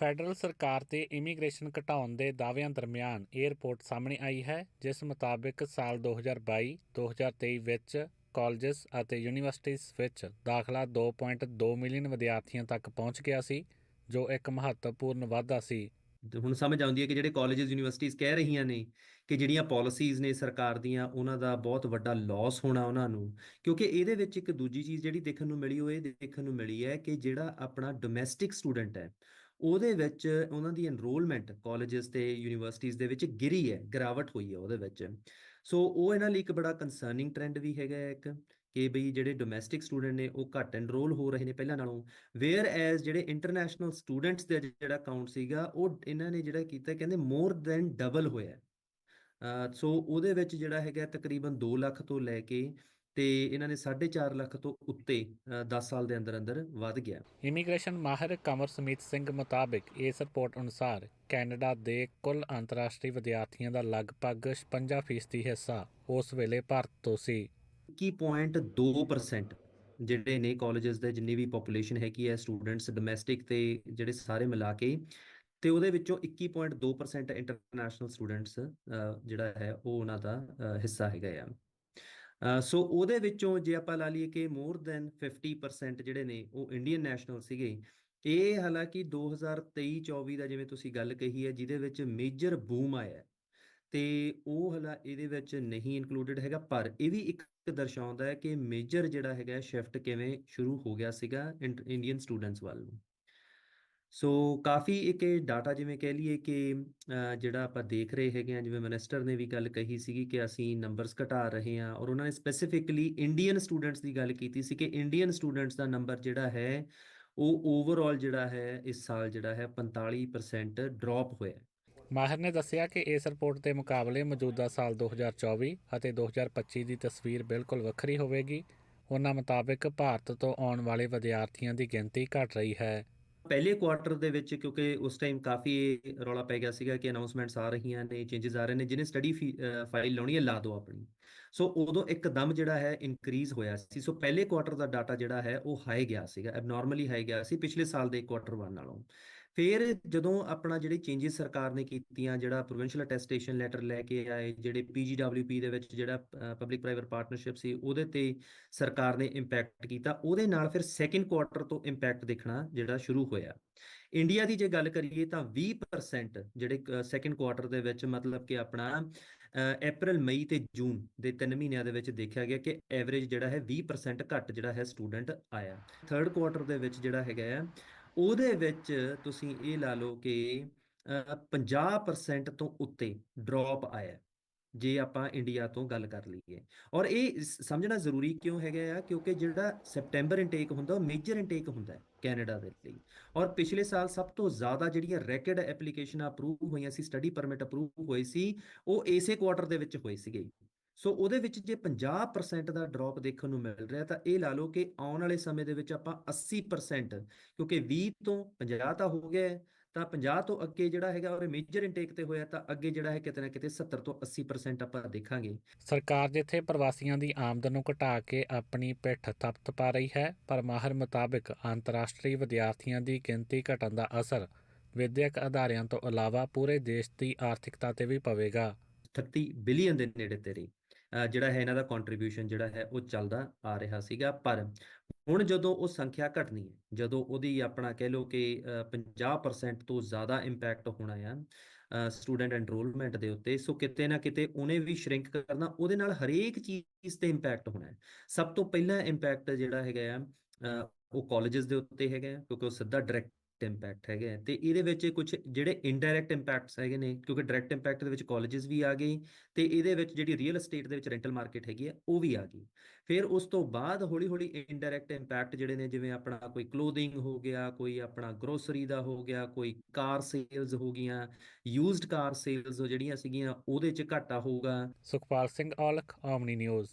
Federal ਸਰਕਾਰ ਤੇ immigration ਘਟਾਉਣ ਦੇ ਦਾਅਵਿਆਂ ਦਰਮਿਆਨ ਇਹ ਰਿਪੋਰਟ ਸਾਹਮਣੇ ਆਈ ਹੈ, ਜਿਸ ਮੁਤਾਬਕ ਸਾਲ 2022-2023 ਵਿੱਚ ਕਾਲਜਸ ਅਤੇ ਯੂਨੀਵਰਸਿਟੀਜ਼ ਵਿੱਚ ਦਾਖਲਾ 2.2 ਮਿਲੀਅਨ ਵਿਦਿਆਰਥੀਆਂ ਤੱਕ ਪਹੁੰਚ ਗਿਆ ਸੀ, ਜੋ ਇੱਕ ਮਹੱਤਵਪੂਰਨ ਵਾਧਾ ਸੀ। ਹੁਣ ਸਮਝ ਆਉਂਦੀ ਹੈ ਕਿ ਜਿਹੜੇ ਕਾਲਜਸ, ਯੂਨੀਵਰਸਿਟੀਜ਼ ਕਹਿ ਰਹੀਆਂ ਨੇ ਕਿ ਜਿਹੜੀਆਂ ਪਾਲਿਸੀਜ਼ ਨੇ ਸਰਕਾਰ ਦੀਆਂ, ਉਹਨਾਂ ਦਾ ਬਹੁਤ ਵੱਡਾ ਲਾਸ ਹੋਣਾ ਉਹਨਾਂ ਨੂੰ, ਕਿਉਂਕਿ ਇਹਦੇ ਵਿੱਚ ਇੱਕ ਦੂਜੀ ਚੀਜ਼ ਜਿਹੜੀ ਦੇਖਣ ਨੂੰ ਮਿਲੀ, ਉਹ ਇਹ ਦੇਖਣ ਨੂੰ ਮਿਲੀ ਹੈ ਕਿ ਜਿਹੜਾ ਆਪਣਾ ਡੋਮੈਸਟਿਕ ਸਟੂਡੈਂਟ ਹੈ ਉਹਦੇ ਵਿੱਚ ਉਹਨਾਂ ਦੀ ਐਨਰੋਲਮੈਂਟ ਕਾਲਜਸ ਤੇ ਯੂਨੀਵਰਸਿਟੀਜ਼ ਦੇ ਵਿੱਚ ਗਿਰੀ ਹੈ, ਗਿਰਾਵਟ ਹੋਈ ਹੈ ਉਹਦੇ ਵਿੱਚ। ਸੋ ਉਹ ਇਹਨਾਂ ਲਈ ਇੱਕ ਬੜਾ ਕੰਸਰਨਿੰਗ ਟ੍ਰੈਂਡ ਵੀ ਹੈਗਾ ਇੱਕ, ਕਿ ਬਈ ਜਿਹੜੇ ਡੋਮੈਸਟਿਕ ਸਟੂਡੈਂਟ ਨੇ ਉਹ ਘੱਟ ਐਨਰੋਲ ਹੋ ਰਹੇ ਨੇ ਪਹਿਲਾਂ ਨਾਲੋਂ। ਵੇਅਰ ਐਜ਼ ਜਿਹੜੇ ਇੰਟਰਨੈਸ਼ਨਲ ਸਟੂਡੈਂਟਸ ਦਾ ਜਿਹੜਾ ਕਾਊਂਟ ਸੀਗਾ, ਉਹ ਇਹਨਾਂ ਨੇ ਜਿਹੜਾ ਕੀਤਾ ਕਹਿੰਦੇ ਮੋਰ ਦੈਨ ਡਬਲ ਹੋਇਆ। ਸੋ ਉਹਦੇ ਵਿੱਚ ਜਿਹੜਾ ਹੈਗਾ ਤਕਰੀਬਨ 2 ਲੱਖ ਤੋਂ ਲੈ ਕੇ ਤੇ ਇਹਨਾਂ ਨੇ 4.5 ਲੱਖ ਤੋਂ ਉੱਤੇ 10 ਸਾਲ ਦੇ ਅੰਦਰ ਅੰਦਰ ਵੱਧ ਗਿਆ। ਇਮੀਗ੍ਰੇਸ਼ਨ ਮਾਹਿਰ ਕਮਰਸਮੀਤ ਸਿੰਘ ਮੁਤਾਬਕ ਇਸ ਰਿਪੋਰਟ ਅਨੁਸਾਰ ਕੈਨੇਡਾ ਦੇ ਕੁੱਲ ਅੰਤਰਰਾਸ਼ਟਰੀ ਵਿਦਿਆਰਥੀਆਂ ਦਾ ਲਗਭਗ 56% ਹਿੱਸਾ ਉਸ ਵੇਲੇ ਭਾਰਤ ਤੋਂ ਸੀ। 21.2% ਜਿਹੜੇ ਨੇ ਕਾਲਜਸ ਦੇ ਜਿੰਨੀ ਵੀ ਪੋਪੂਲੇਸ਼ਨ ਹੈਗੀ ਹੈ ਸਟੂਡੈਂਟਸ ਡੋਮੈਸਟਿਕ ਤੇ ਜਿਹੜੇ ਸਾਰੇ ਮਿਲਾ ਕੇ ਤੇ ਉਹਦੇ ਵਿੱਚੋਂ 21.2% ਇੰਟਰਨੈਸ਼ਨਲ ਸਟੂਡੈਂਟਸ ਜਿਹੜਾ ਹੈ ਉਹ ਉਹਨਾਂ ਦਾ ਹਿੱਸਾ ਹੈਗਾ ਆ। ਸੋ ਉਹਦੇ ਵਿੱਚੋਂ ਜੇ ਆਪਾਂ ਲਾ ਲਈਏ ਕਿ ਮੋਰ ਦੈਨ 50% ਜਿਹੜੇ ਨੇ ਉਹ ਇੰਡੀਅਨ ਨੈਸ਼ਨਲ ਸੀਗੇ ਇਹ ਹਾਲਾਂਕਿ 2023-24 ਦਾ ਜਿਵੇਂ ਤੁਸੀਂ ਗੱਲ ਕਹੀ ਹੈ ਜਿਹਦੇ ਵਿੱਚ ਮੇਜਰ ਬੂਮ ਆਇਆ ਹੈ, ਤੇ ਉਹ ਹਲਾ ਇਹਦੇ ਵਿੱਚ ਨਹੀਂ ਇਨਕਲੂਡਡ ਹੈਗਾ ਪਰ ਇਹ ਵੀ ਇੱਕ ਦਰਸਾਉਂਦਾ ਹੈ ਕਿ ਮੇਜਰ ਜਿਹੜਾ ਹੈਗਾ ਸ਼ਿਫਟ ਕਿਵੇਂ ਸ਼ੁਰੂ ਹੋ ਗਿਆ ਸੀਗਾ ਇੰਡੀਅਨ ਸਟੂਡੈਂਟਸ ਵੱਲ ਨੂੰ। ਸੋ ਕਾਫੀ ਇੱਕ ਇਹ ਡਾਟਾ ਜਿਵੇਂ ਕਹਿ ਲਈਏ ਕਿ ਅ, ਜਿਹੜਾ ਆਪਾਂ ਦੇਖ ਰਹੇ ਹੈਗੇ ਆ ਜਿਵੇਂ ਮਿਨਿਸਟਰ ਨੇ ਵੀ ਗੱਲ ਕਹੀ ਸੀਗੀ ਕਿ ਅਸੀਂ ਨੰਬਰਸ ਘਟਾ ਰਹੇ ਹਾਂ ਔਰ ਉਹਨਾਂ ਨੇ ਸਪੈਸੀਫਿਕਲੀ ਇੰਡੀਅਨ ਸਟੂਡੈਂਟਸ ਦੀ ਗੱਲ ਕੀਤੀ ਸੀ ਕਿ ਇੰਡੀਅਨ ਸਟੂਡੈਂਟਸ ਦਾ ਨੰਬਰ ਜਿਹੜਾ ਹੈ ਉਹ ਓਵਰਆਲ ਜਿਹੜਾ ਹੈ ਇਸ ਸਾਲ ਜਿਹੜਾ ਹੈ 45% ਡ੍ਰੌਪ ਹੋਇਆ ਹੈ। ਮਾਹਿਰ ਨੇ ਦੱਸਿਆ ਕਿ ਇਸ ਰਿਪੋਰਟ ਦੇ ਮੁਕਾਬਲੇ ਮੌਜੂਦਾ ਸਾਲ 2024 ਅਤੇ 2025 ਦੀ ਤਸਵੀਰ ਬਿਲਕੁਲ ਵੱਖਰੀ ਹੋਵੇਗੀ ਉਹਨਾਂ ਮੁਤਾਬਕ ਭਾਰਤ ਤੋਂ ਆਉਣ ਵਾਲੇ ਵਿਦਿਆਰਥੀਆਂ ਦੀ ਗਿਣਤੀ ਘਟ ਰਹੀ ਹੈ ਪਹਿਲੇ ਕੁਆਰਟਰ ਦੇ ਵਿੱਚ ਕਿਉਂਕਿ ਉਸ ਟਾਈਮ ਕਾਫੀ ਰੌਲਾ ਪੈ ਗਿਆ ਸੀਗਾ ਕਿ ਅਨਾਉਂਸਮੈਂਟਸ ਆ ਰਹੀਆਂ ਨੇ ਚੇਂਜਸ ਆ ਰਹੇ ਨੇ, ਜਿਹਨੇ ਸਟੱਡੀ ਫਾਈਲ ਲਾਉਣੀ ਹੈ, ਲਾ ਦਿਓ ਆਪਣੀ। ਸੋ ਉਦੋਂ ਇੱਕਦਮ ਜਿਹੜਾ ਹੈ ਇਨਕਰੀਜ਼ ਹੋਇਆ ਸੀ। ਸੋ ਪਹਿਲੇ ਕੁਆਰਟਰ ਦਾ ਡਾਟਾ ਜਿਹੜਾ ਹੈ ਉਹ ਹਾਈ ਗਿਆ ਸੀਗਾ ਐਬਨੋਰਮਲੀ ਹਾਈ ਗਿਆ ਸੀ ਪਿਛਲੇ ਸਾਲ ਦੇ ਕੁਆਰਟਰ 1 ਨਾਲੋਂ। ਫਿਰ ਜਦੋਂ ਆਪਣਾ ਜਿਹੜੇ ਚੇਂਜਸ ਸਰਕਾਰ ਨੇ ਕੀਤੀਆਂ, ਜਿਹੜਾ ਪ੍ਰੋਵਿੰਸ਼ੀਅਲ ਅਟੈਸਟੇਸ਼ਨ ਲੈਟਰ ਲੈ ਕੇ ਆਏ, ਜਿਹੜੇ ਪੀਜੀਡਬਲਯੂਪੀ ਦੇ ਵਿੱਚ ਜਿਹੜਾ ਪਬਲਿਕ ਪ੍ਰਾਈਵੇਟ ਪਾਰਟਨਰਸ਼ਿਪ ਸੀ, ਉਹਦੇ ਤੇ ਸਰਕਾਰ ਨੇ ਇੰਪੈਕਟ ਕੀਤਾ, ਉਹਦੇ ਨਾਲ ਫਿਰ ਸੈਕਿੰਡ ਕੁਆਰਟਰ ਤੋਂ ਇੰਪੈਕਟ ਦੇਖਣਾ ਜਿਹੜਾ ਸ਼ੁਰੂ ਹੋਇਆ। ਇੰਡੀਆ ਦੀ ਜੇ ਗੱਲ ਕਰੀਏ ਤਾਂ 20% ਜਿਹੜੇ ਸੈਕਿੰਡ ਕੁਆਰਟਰ ਦੇ ਵਿੱਚ ਮਤਲਬ ਕਿ ਆਪਣਾ ਅਪ੍ਰੈਲ ਮਈ ਤੇ ਜੂਨ ਦੇ ਤਿੰਨ ਮਹੀਨਿਆਂ ਦੇ ਵਿੱਚ ਦੇਖਿਆ ਗਿਆ ਕਿ ਐਵਰੇਜ ਜਿਹੜਾ ਹੈ 20% ਘੱਟ ਜਿਹੜਾ ਹੈ ਸਟੂਡੈਂਟ ਆਇਆ। ਥਰਡ ਕੁਆਰਟਰ ਦੇ ਵਿੱਚ ਜਿਹੜਾ ਹੈਗਾ ਆ ਉਹਦੇ ਵਿੱਚ ਤੁਸੀਂ ਇਹ ਲਾ ਲਓ ਕਿ ਅ, 50% ਤੋਂ ਉੱਤੇ ਡ੍ਰੌਪ ਆਇਆ ਜੇ ਆਪਾਂ ਇੰਡੀਆ ਤੋਂ ਗੱਲ ਕਰ ਲਈਏ। ਔਰ ਇਹ ਸਮਝਣਾ ਜ਼ਰੂਰੀ ਕਿਉਂ ਹੈਗਾ ਆ? ਕਿਉਂਕਿ ਜਿਹੜਾ ਸੈਪਟੈਂਬਰ ਇਨਟੇਕ ਹੁੰਦਾ ਉਹ ਮੇਜਰ ਇਨਟੇਕ ਹੁੰਦਾ ਹੈ ਕੈਨੇਡਾ ਦੇ ਲਈ। ਔਰ ਪਿਛਲੇ ਸਾਲ ਸਭ ਤੋਂ ਜ਼ਿਆਦਾ ਜਿਹੜੀਆਂ ਰੈਕਡ ਐਪਲੀਕੇਸ਼ਨਾਂ ਅਪਰੂਵ ਹੋਈਆਂ ਸੀ ਸਟੱਡੀ ਪਰਮਿਟ ਅਪਰੂਵ ਹੋਏ ਸੀ ਉਹ ਇਸੇ ਕੁਆਟਰ ਦੇ ਵਿੱਚ ਹੋਏ ਸੀਗੇ। ਸੋ ਉਹਦੇ ਵਿੱਚ ਜੇ 50% ਦਾ ਡ੍ਰੌਪ ਦੇਖਣ ਨੂੰ ਮਿਲ ਰਿਹਾ ਤਾਂ ਇਹ ਲਾ ਲਓ ਕਿ ਆਉਣ ਵਾਲੇ ਸਮੇਂ ਦੇ ਵਿੱਚ ਆਪਾਂ 80% ਕਿਉਂਕਿ 20 ਤੋਂ 50 ਤਾਂ ਹੋ ਗਿਆ ਤਾਂ 50 ਤੋਂ ਅੱਗੇ ਜਿਹੜਾ ਹੈਗਾ ਉਹ ਮੇਜਰ ਇਨਟੇਕ ਤੇ ਹੋਇਆ ਤਾਂ ਅੱਗੇ ਜਿਹੜਾ ਹੈ ਕਿਤੇ ਨਾ ਕਿਤੇ 70 ਤੋਂ 80% ਆਪਾਂ ਦੇਖਾਂਗੇ। ਸਰਕਾਰ ਜਿੱਥੇ ਪ੍ਰਵਾਸੀਆਂ ਦੀ ਆਮਦਨ ਨੂੰ ਘਟਾ ਕੇ ਆਪਣੀ ਪਿੱਠ ਥਪਥ ਪਾ ਰਹੀ ਹੈ ਪਰ ਮਾਹਰ ਮੁਤਾਬਕ ਅੰਤਰਰਾਸ਼ਟਰੀ ਵਿਦਿਆਰਥੀਆਂ ਦੀ ਗਿਣਤੀ ਘਟਣ ਦਾ ਅਸਰ ਵਿਦਿਅਕ ਅਦਾਰਿਆਂ ਤੋਂ ਇਲਾਵਾ ਪੂਰੇ ਦੇਸ਼ ਦੀ ਆਰਥਿਕਤਾ ਤੇ ਵੀ ਪਵੇਗਾ। 30 ਬਿਲੀਅਨ ਦੇ ਨੇੜੇ ਅਹ ਜਿਹੜਾ ਹੈ ਇਹਨਾਂ ਦਾ ਕੰਟਰੀਬਿਊਸ਼ਨ ਜਿਹੜਾ ਹੈ ਉਹ ਚੱਲਦਾ ਆ ਰਿਹਾ ਸੀਗਾ। ਪਰ ਹੁਣ ਜਦੋਂ ਉਹ ਸੰਖਿਆ ਘਟਣੀ ਹੈ, ਜਦੋਂ ਉਹਦੀ ਆਪਣਾ ਕਹਿ ਲਓ ਕਿ, ਅਹ 50% ਤੋਂ ਜ਼ਿਆਦਾ ਇੰਪੈਕਟ ਹੋਣਾ ਆ ਸਟੂਡੈਂਟ ਐਨਰੋਲਮੈਂਟ ਦੇ ਉੱਤੇ, ਸੋ ਕਿਤੇ ਨਾ ਕਿਤੇ ਉਹਨੇ ਵੀ ਸ਼ਰਿੰਕ ਕਰਨਾ, ਉਹਦੇ ਨਾਲ ਹਰੇਕ ਚੀਜ਼ ਤੇ ਇੰਪੈਕਟ ਹੋਣਾ ਹੈ। ਸਭ ਤੋਂ ਪਹਿਲਾਂ ਇੰਪੈਕਟ ਜਿਹੜਾ ਹੈਗਾ ਆ ਉਹ ਕਾਲਜਸ ਦੇ ਉੱਤੇ ਹੈਗਾ ਕਿਉਂਕਿ ਉਹ ਸਿੱਧਾ ਡਾਇਰੈਕਟ ਇੰਪੈਕਟ ਹੈਗੇ ਤੇ ਇਹਦੇ ਵਿੱਚ ਕੁਝ ਜਿਹੜੇ ਇਨਡਾਇਰੈਕਟ ਇੰਪੈਕਟਸ ਹੈਗੇ ਨੇ, ਕਿਉਂਕਿ ਡਾਇਰੈਕਟ ਇੰਪੈਕਟ ਦੇ ਵਿੱਚ ਕਾਲਜਸ ਵੀ ਆ ਗਏ, ਤੇ ਇਹਦੇ ਵਿੱਚ ਜਿਹੜੀ ਰੀਅਲ ਏਸਟੇਟ ਦੇ ਵਿੱਚ ਰੈਂਟਲ ਮਾਰਕੀਟ ਹੈਗੀ ਹੈ ਉਹ ਵੀ ਆ ਗਈ। ਫਿਰ ਉਸ ਤੋਂ ਬਾਅਦ ਹੌਲੀ ਹੌਲੀ ਇਨਡਾਇਰੈਕਟ ਇੰਪੈਕਟ ਜਿਹੜੇ ਨੇ, ਜਿਵੇਂ ਆਪਣਾ ਕੋਈ ਕਲੋਥਿੰਗ ਹੋ ਗਿਆ, ਕੋਈ ਆਪਣਾ ਗਰੋਸਰੀ ਦਾ ਹੋ ਗਿਆ, ਕੋਈ ਕਾਰ ਸੇਲਸ ਹੋ ਗਈਆਂ ਯੂਜ਼ਡ ਕਾਰ ਸੇਲਸ ਜਿਹੜੀਆਂ ਸੀਗੀਆਂ, ਉਹਦੇ 'ਚ ਘਾਟਾ ਹੋਊਗਾ। ਸੁਖਪਾਲ ਸਿੰਘ ਔਲਖ ਆਮਨੀ ਨਿਊਜ਼।